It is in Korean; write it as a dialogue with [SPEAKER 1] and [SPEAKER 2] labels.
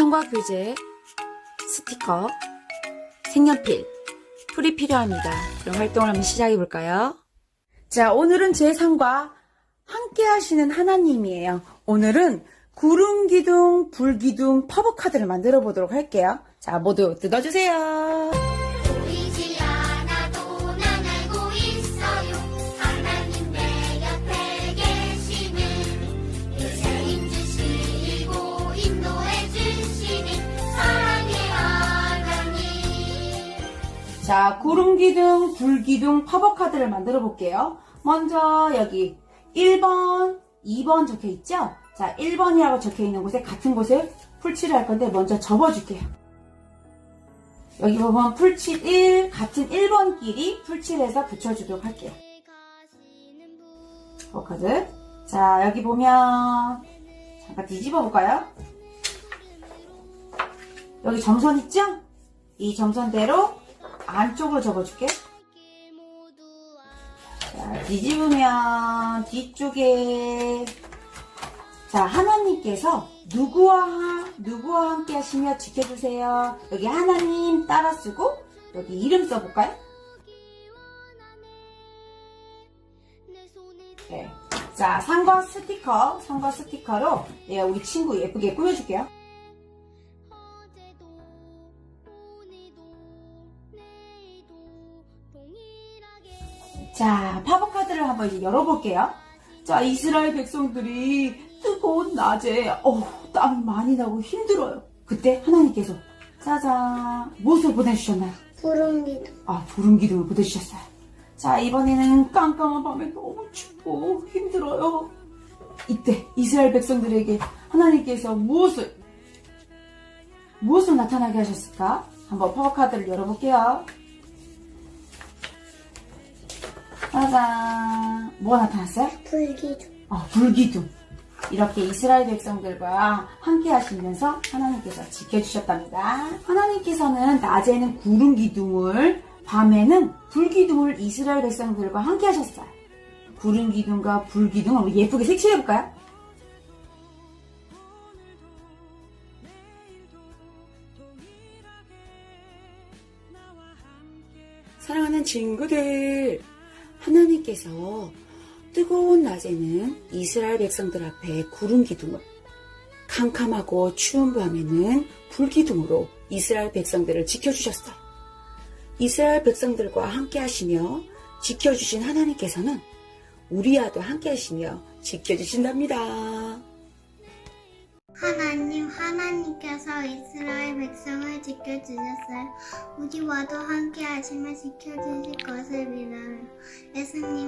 [SPEAKER 1] 성과 교재, 스티커, 색연필, 풀이 필요합니다. 그럼 활동을 한번 시작해 볼까요? 자, 오늘은 제 상과 함께 하시는 하나님이에요. 오늘은 구름 기둥, 불 기둥, 퍼브 카드를 만들어 보도록 할게요. 자, 모두 뜯어주세요. 자, 구름 기둥, 불 기둥, 퍼버카드를 만들어 볼게요. 먼저 여기 1번, 2번 적혀 있죠? 자, 1번이라고 적혀 있는 곳에 같은 곳에 풀칠을 할 건데 먼저 접어 줄게요. 여기 보면 풀칠 1, 같은 1번끼리 풀칠해서 붙여주도록 할게요.
[SPEAKER 2] 분
[SPEAKER 1] 퍼버카드. 자, 여기 보면 잠깐 뒤집어 볼까요? 여기 점선 있죠? 이 점선대로 안쪽으로 접어줄게. 자, 뒤집으면 뒤쪽에 자 하나님께서 누구와 하- 누구와 함께 하시며 지켜주세요. 여기 하나님 따라 쓰고 여기 이름 써볼까요? 네. 자 상과 스티커 상과 스티커로 예, 우리 친구 예쁘게 꾸며줄게요. 자 파버카드를 한번 이제 열어볼게요. 자 이스라엘 백성들이 뜨거운 낮에 어 땀이 많이 나고 힘들어요. 그때 하나님께서 짜잔 무엇을 보내주셨나요?
[SPEAKER 2] 구름기도
[SPEAKER 1] 아, 구름 기둥을 보내주셨어요. 자, 이번에는 깜깜한 밤에 너무 춥고 힘들어요. 이때 이스라엘 백성들에게 하나님께서 무엇을, 무엇을 나타나게 하셨을까? 한번 파워 카드를 열어볼게요. 짜잔. 뭐가 나타났어요?
[SPEAKER 2] 불기도
[SPEAKER 1] 아, 불기둥. 이렇게 이스라엘 백성들과 함께 하시면서 하나님께서 지켜주셨답니다. 하나님께서는 낮에는 구름 기둥을, 밤에는 불 기둥을 이스라엘 백성들과 함께 하셨어요. 구름 기둥과 불 기둥을 우리 예쁘게 색칠해볼까요? 사랑하는 친구들, 하나님께서 뜨거운 낮에는 이스라엘 백성들 앞에 구름 기둥을, 캄캄하고 추운 밤에는 불 기둥으로 이스라엘 백성들을 지켜주셨어요. 이스라엘 백성들과 함께 하시며 지켜주신 하나님께서는 우리와도 함께 하시며 지켜주신답니다.
[SPEAKER 2] 하나님, 하나님께서 이스라엘 백성을 지켜주셨어요. 우리와도 함께 하시며 지켜주실 것을 믿어요. 예